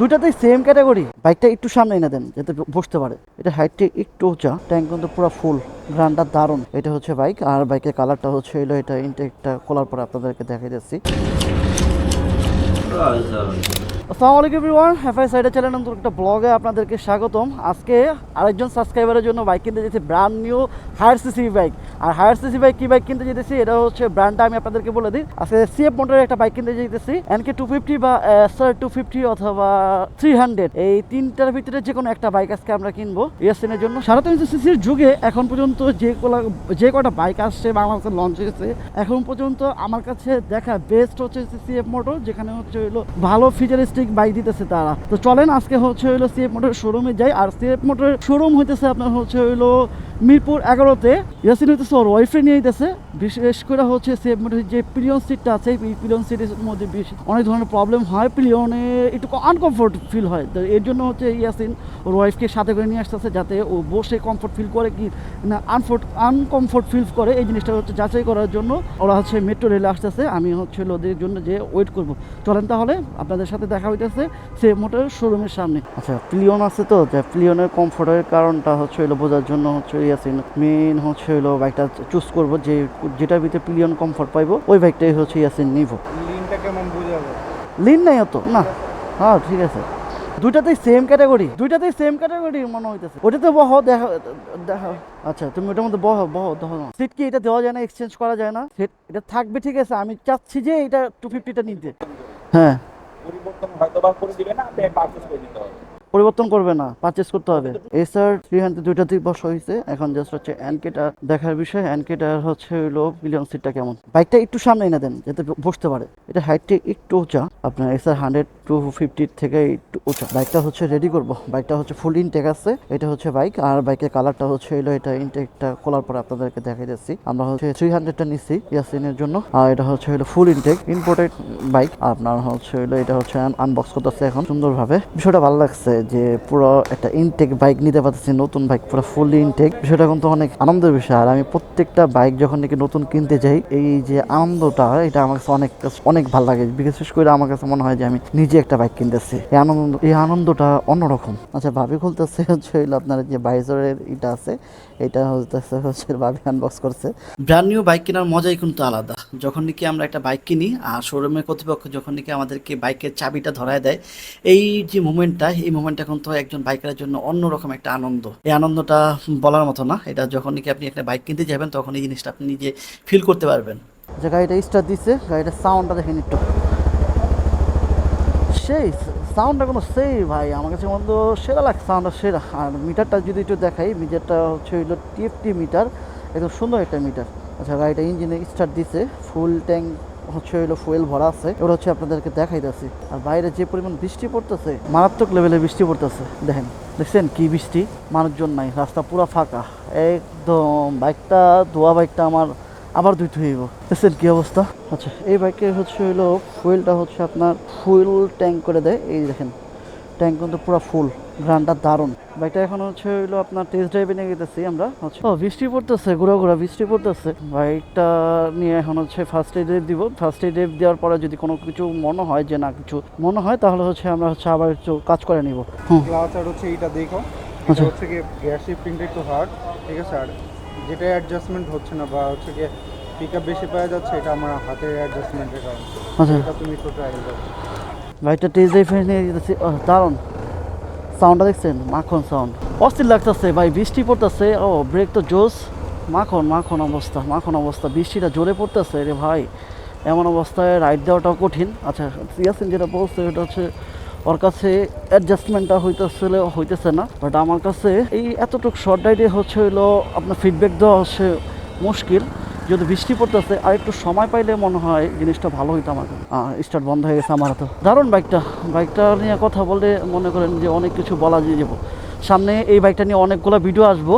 দুটাতেই same category বাইকটা একটু সামনে এনে দেন, যাতে বসতে পারে। এটা হাইটটা একটু উঁচা ট্যাঙ্ক কিন্তু পুরো ফুল গ্রান্ডার দারুণ। এটা হচ্ছে বাইক আর বাইকের কালারটা হচ্ছে এলো এটা ইনটেকটা খোলার পরে আপনাদেরকে দেখাই যাচ্ছি আসসালামু আলাইকুম এভরিওয়ান হ্যাফাই সাইডে চ্যানেল নতুন একটা ব্লগে আপনাদেরকে স্বাগতম। আজকে আরেকজন সাবস্ক্রাইবারের জন্য বাইক কিনতে যেতেছি brand new higher CC bike আর হায়ার সিসি বাইক কী বাইক কিনতে যেতেছি, এটা হচ্ছে ব্র্যান্ডটা আমি আপনাদেরকে বলে দিই। আজকে সিএফ মোটরের একটা বাইক কিনতে যেতেছি এনকে টু ফিফটি বা এসআর টু ফিফটি অথবা থ্রি হান্ড্রেড এই তিনটার ভিতরে যে কোনো একটা বাইক আজকে আমরা কিনবো ইয়াসিনের জন্য। সাড়ে তিনশো সিসির যুগে এখন পর্যন্ত যে কোলা, যে কটা বাইক আসছে, বাংলাদেশে লঞ্চ হয়েছে, এখন পর্যন্ত আমার কাছে দেখা বেস্ট হচ্ছে সিএফ মোটর যেখানে হচ্ছে হলো ভালো ফিচারিস্টিক বাইক দিতেছে তারা। তো চলেন, আজকে হচ্ছে হইল সিএফ মোটর শোরুমে যাই। আর সিএফ মোটর শোরুম হইতেছে আপনার হচ্ছে হইল মিরপুর এগারোতে। ইয়াসিন হইতেছে ওর ওয়াইফে নিয়ে দিতেছে বিশেষ করে হচ্ছে সিএফ মোটরের যে পিলিয়ন সিটটা আছে, এই পিলিয়ন সিটের মধ্যে বেশ অনেক ধরনের প্রবলেম হয়। পিলিয়নে একটু আনকমফোর্ট ফিল হয়। তো এর জন্য হচ্ছে ইয়াসিন ওর ওয়াইফকে সাথে করে নিয়ে আসতেছে যাতে ও বসে কমফোর্ট ফিল করে কি না আনফোর্ট আনকমফোর্ট ফিল করে এই জিনিসটা হচ্ছে যাচাই করার জন্য ওরা হচ্ছে মেট্রো রেলে আসতেছে। আমি হচ্ছে ওদের জন্য যে ওয়েট করব। চলেন তাহলে, আপনাদের সাথে দেখা হইতেছে সে মোটর শোরুমের সামনে। আচ্ছা প্লিয়ন আছে তো? যে প্লিয়নের কমফোর্টের কারণটা হচ্ছে হলো বোঝার জন্য হচ্ছে ইয়াসিন মেন হচ্ছে হলো বাইকটা চুজ করব যে যেটার ভিতরে প্লিয়ন কমফোর্ট পাইবো ওই বাইকটাই হচ্ছে ইয়াসিন নিব। লিনটা কেমন বোঝাবো? লিন নাই অত? না। হ্যাঁ ঠিক আছে। দুইটাতেই সেম ক্যাটাগরি দুইটাতেই সেম ক্যাটাগরি মনে হইতেছে। ওটাতে বহ দেখা দেখা আচ্ছা তুমি ওটার মধ্যে বহ বহ দেখো না। সিট কি এটা দেওয়া যায় না এক্সচেঞ্জ করা যায় না? সেট এটা থাকবে ঠিক আছে। আমি চাচ্ছি যে এটা টু ফিফটিটা নিতে। হ্যাঁ। পরিবর্তন হয়তো বা করে দিবে না আপনি পারচেজ করে দিতে হবে। পরিবর্তন করবে না পারচেস করতে হবে। এসআর থ্রি হান্ড্রেড দুইটা দুই বছর হয়েছে। এখন জাস্ট হচ্ছে অ্যানকেটা দেখার বিষয়। অ্যানকেটার হচ্ছে হলো মিলিয়ন সিটটা কেমন? বাইকটা একটু সামনে এনে দেন, যাতে বসতে পারে। এটা হাইটটা একটু উঁচা। আপনার এসআর হান্ড্রেড টু ফিফটির থেকে একটু উঁচা। বাইকটা হচ্ছে রেডি করব। বাইকটা হচ্ছে ফুল ইনটেক আছে। এটা হচ্ছে বাইক আর বাইকের কালারটা হচ্ছে হলো এটা ইনটেকটা খোলার পরে আপনাদেরকে দেখাই যাচ্ছি আমরা হচ্ছে থ্রি হান্ড্রেডটা নিচ্ছি ইয়াসিনের জন্য। আর এটা হচ্ছে হলো ফুল ইনটেক ইম্পোর্টেড বাইক আপনার হচ্ছে হলো এটা হচ্ছে আনবক্স করতেছে এখন সুন্দরভাবে। বিষয়টা ভালো লাগছে যে পুরো একটা ইনটেক বাইক নিতে পারতেছি, নতুন বাইক পুরো ফুল ইনটেক বিষয়টা কিন্তু অনেক আনন্দের বিষয়। আর আমি প্রত্যেকটা বাইক যখন নাকি নতুন কিনতে যাই, এই যে আনন্দটা, এটা আমার কাছে অনেক অনেক ভালো লাগে। বিশেষ করে আমার কাছে মনে হয় যে আমি নিজে একটা বাইক কিনতেছি। এই আনন্দ এই আনন্দটা অন্যরকম। আচ্ছা ভাবি খুলতেছে হচ্ছে হইল আপনার যে বাইজারের এটা আছে এটা হচ্ছে হচ্ছে ভাবি আনবক্স করছে। ব্র্যান্ড নিউ বাইক কেনার মজাই কিন্তু আলাদা। যখন নাকি আমরা একটা বাইক কিনি আর শোরুমের কর্তৃপক্ষ যখন নাকি আমাদেরকে বাইকের চাবিটা ধরায় দেয় এই যে মুমেন্টটা এই মুমেন্টটা কিন্তু একজন বাইকারের জন্য অন্যরকম একটা আনন্দ। এই আনন্দটা বলার মতো না। এটা যখন নাকি আপনি একটা বাইক কিনতে যাবেন তখন এই জিনিসটা আপনি নিজে ফিল করতে পারবেন। যে গাড়িটা স্টার্ট দিচ্ছে গাড়িটার সাউন্ডটা দেখেন একটু। সেই সাউন্ডটা কোনো সেই ভাই। আমার কাছে মতো সেরা লাগছে সাউন্ডটা সেরা। আর মিটারটা যদি একটু দেখাই, মিটারটা হচ্ছে হইল টিএফটি মিটার, একদম সুন্দর একটা মিটার। আচ্ছা গাড়িটা ইঞ্জিনে স্টার্ট দিছে ফুল ট্যাঙ্ক হচ্ছে হইল ফুয়েল ভরা আছে। ওটা হচ্ছে আপনাদেরকে দেখাইতেছি। আর বাইরে যে পরিমাণ বৃষ্টি পড়তেছে, মারাত্মক লেভেলে বৃষ্টি পড়তেছে। দেখেন, দেখছেন কি বৃষ্টি? মানুষজন নাই, রাস্তা পুরো ফাঁকা। একদম বাইকটা, ধোয়া বাইকটা আমার আবার দুইটা হইব। দেখছেন কি অবস্থা? আচ্ছা এই বাইকের হচ্ছে হইল ফুয়েলটা হচ্ছে আপনার ফুয়েল ট্যাঙ্ক করে দেয়। এই দেখেন ট্যাঙ্ক কিন্তু পুরো ফুল গ্রানটা দারুণ। বাইকটা এখন হচ্ছে হইল আপনার টেস্ট ড্রাইভে নিয়ে গেতেছি আমরা। হচ্ছে ও বৃষ্টি পড়তেছে ঘোরা ঘোরা বৃষ্টি পড়তেছে। বাইকটা নিয়ে এখন হচ্ছে ফার্স্ট এড দিব। ফার্স্ট এড দেওয়ার পরে যদি কোনো কিছু মনে হয় যে না কিছু মনে হয় তাহলে হচ্ছে আমরা হচ্ছে আবার একটু কাজ করে নিব। ক্লাচ আর হচ্ছে এইটা দেখো। আচ্ছা। হচ্ছে কি গিয়ার শিফটিংটা একটু হার্ড ঠিক আছে? আর যেটা অ্যাডজাস্টমেন্ট হচ্ছে না বা হচ্ছে কি পিক আপ বেশি পাওয়া যাচ্ছে এটা আমার হাতের অ্যাডজাস্টমেন্টের কারণে। আচ্ছা। এটা তুমি একটু ট্রাই করো। বাইকটা টেস্ট ড্রাইভে নিয়ে যেতেছি ও, দারুণ। সাউন্ডটা দেখছেন? মাখন সাউন্ড অস্থির লাগতেছে ভাই বৃষ্টি পড়তেছে। ও ব্রেক তো জোস মাখন মাখন অবস্থা মাখন অবস্থা। বৃষ্টিটা জোরে পড়তেছে রে ভাই। এমন অবস্থায় রাইড দেওয়াটাও কঠিন। আচ্ছা ইয়াসিন যেটা বলছে ওটা হচ্ছে ওর কাছে অ্যাডজাস্টমেন্টটা হইতেছিল হইতেছে না বাট আমার কাছে এই এতটুকু শর্ট রাইডে হচ্ছে হইল আপনার ফিডব্যাক দেওয়া হচ্ছে মুশকিল। যদি বৃষ্টি পড়তেছে, আর একটু সময় পাইলে মনে হয় জিনিসটা ভালো হইতো আমার স্টার্ট বন্ধ হয়ে গেছে আমার তো দারুণ বাইকটা বাইকটা নিয়ে কথা বলে মনে করেন যে অনেক কিছু বলা দিয়ে যাব সামনে এই বাইকটা নিয়ে অনেকগুলো ভিডিও আসব।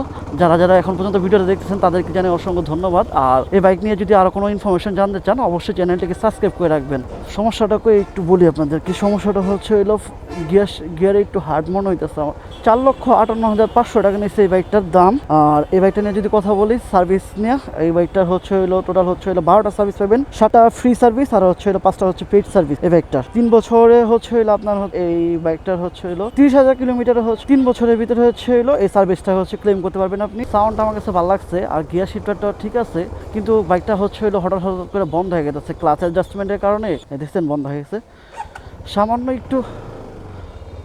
যারা যারা এখন পর্যন্ত ভিডিওটা দেখতেছেন, তাদেরকে জানাই অসংখ্য ধন্যবাদ। আর এই বাইক নিয়ে যদি আরও কোনো ইনফরমেশন জানতে চান, অবশ্যই চ্যানেলটিকে সাবস্ক্রাইব করে রাখবেন। সমস্যাটাকে একটু বলি আপনাদের, কি সমস্যাটা হচ্ছে হইল গিয়ার গিয়ারে একটু হার্ড মনে হইতেছে আমার। চার লক্ষ আটান্ন হাজার পাঁচশো টাকা নিয়েছে এই বাইকটার দাম। আর এই বাইকটা নিয়ে যদি কথা বলি সার্ভিস নিয়ে, এই বাইকটার হচ্ছে হইল টোটাল হচ্ছে হইল বারোটা সার্ভিস পাবেন। সাতটা ফ্রি সার্ভিস আর হচ্ছে হইল পাঁচটা হচ্ছে পেড সার্ভিস এই বাইকটার তিন বছরে হচ্ছে হইল আপনার এই বাইকটার হচ্ছে হইল তিরিশ হাজার কিলোমিটার হচ্ছে, তিন বছরের ভিতরে হচ্ছে হইল এই সার্ভিসটা হচ্ছে ক্লেম করতে পারবেন আপনি। সাউন্ডটা আমার কাছে ভালো লাগছে, আর গিয়ার শিফটারটা ঠিক আছে, কিন্তু বাইকটা হচ্ছে হইল হঠাৎ হঠাৎ করে বন্ধ হয়ে গেছে ক্লাচ অ্যাডজাস্টমেন্টের কারণে। দেখছেন, বন্ধ হয়ে গেছে। সামান্য একটু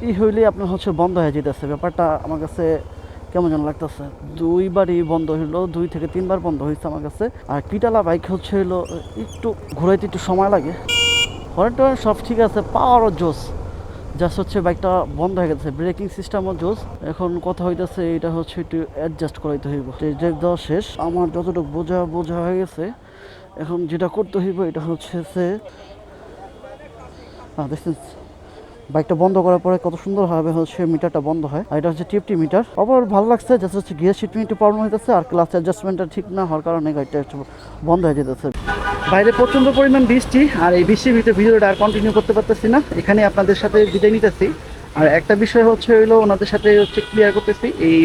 ই হইলে আপনার হচ্ছে বন্ধ হয়ে যেতেছে। ব্যাপারটা আমার কাছে কেমন যেন লাগতেছে। দুইবারই বন্ধ হইল, দুই থেকে তিনবার বন্ধ হয়েছে আমার কাছে। আর কিটালা বাইক হচ্ছে হইল একটু ঘুরাইতে একটু সময় লাগে। হরেন সব ঠিক আছে পাওয়ারও জোস। জাস্ট হচ্ছে বাইকটা বন্ধ হয়ে গেছে ব্রেকিং সিস্টেমও জোস। এখন কথা হইতেছে এটা হচ্ছে একটু অ্যাডজাস্ট করাইতে হইব। দেওয়া শেষ, আমার যতটুকু বোঝা বোঝা হয়ে গেছে, এখন যেটা করতে হইব এটা হচ্ছে সে হ্যাঁ দেখছেন বাইকটা বন্ধ করার পরে কত সুন্দরভাবে হচ্ছে মিটারটা বন্ধ হয়। আর এটা হচ্ছে টিপটি মিটার আবার ভালো লাগছে জাস্ট হচ্ছে গিয়ার সিট একটু প্রবলেম হইতেছে, আর ক্লাস অ্যাডজাস্টমেন্টটা ঠিক না হওয়ার কারণে গাড়িটা একটু বন্ধ হয়ে যেতেছে। বাইরে প্রচণ্ড পরিমাণ বৃষ্টি আর এই বৃষ্টির ভিতরে ভিডিওটা আর কন্টিনিউ করতে পারতেছি না। এখানে আপনাদের সাথে বিদায় নিতেছি। আর একটা বিষয় হচ্ছে হইল ওনাদের সাথে হচ্ছে ক্লিয়ার করতেছি, এই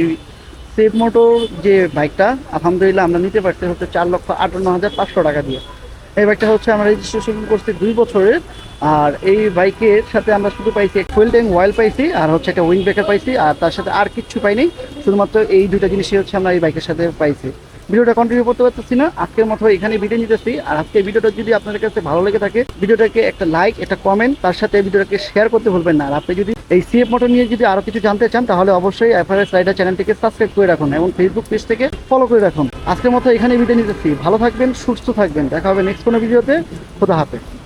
সেফ মোটর যে বাইকটা আলহামদুলিল্লাহ আমরা নিতে পারছি হচ্ছে চার লক্ষ আটান্ন হাজার পাঁচশো টাকা দিয়ে। এই বাইকটা হচ্ছে আমরা রেজিস্ট্রেশন করছি দুই বছরের। আর এই বাইকের সাথে আমরা শুধু পাইছি ফুয়েল ট্যাঙ্ক অয়েল পাইছি আর হচ্ছে একটা উইং ব্রেকার পাইছি। আর তার সাথে আর কিচ্ছু পাইনি। শুধুমাত্র এই দুইটা জিনিসই হচ্ছে আমরা এই বাইকের সাথে পাইছি। ভিডিওটা কন্টিনিউ করতে পারতেছি না। আজকের মতো এখানে ভিডিও নিতেছি। আর আজকে ভিডিওটা যদি আপনাদের কাছে ভালো লেগে থাকে, ভিডিওটাকে একটা লাইক একটা কমেন্ট তার সাথে ভিডিওটাকে শেয়ার করতে ভুলবেন না। আর আপনি যদি এই সিএফ মোটর নিয়ে যদি আরও কিছু জানতে চান, তাহলে অবশ্যই এফআরএস রাইডার চ্যানেলটিকে সাবস্ক্রাইব করে রাখুন এবং ফেসবুক পেজ থেকে ফলো করে রাখুন। আজকের মতো এখানে ভিডিও নিতেছি। ভালো থাকবেন, সুস্থ থাকবেন। দেখা হবে নেক্সট কোনো ভিডিওতে। খোদা হাফেজ।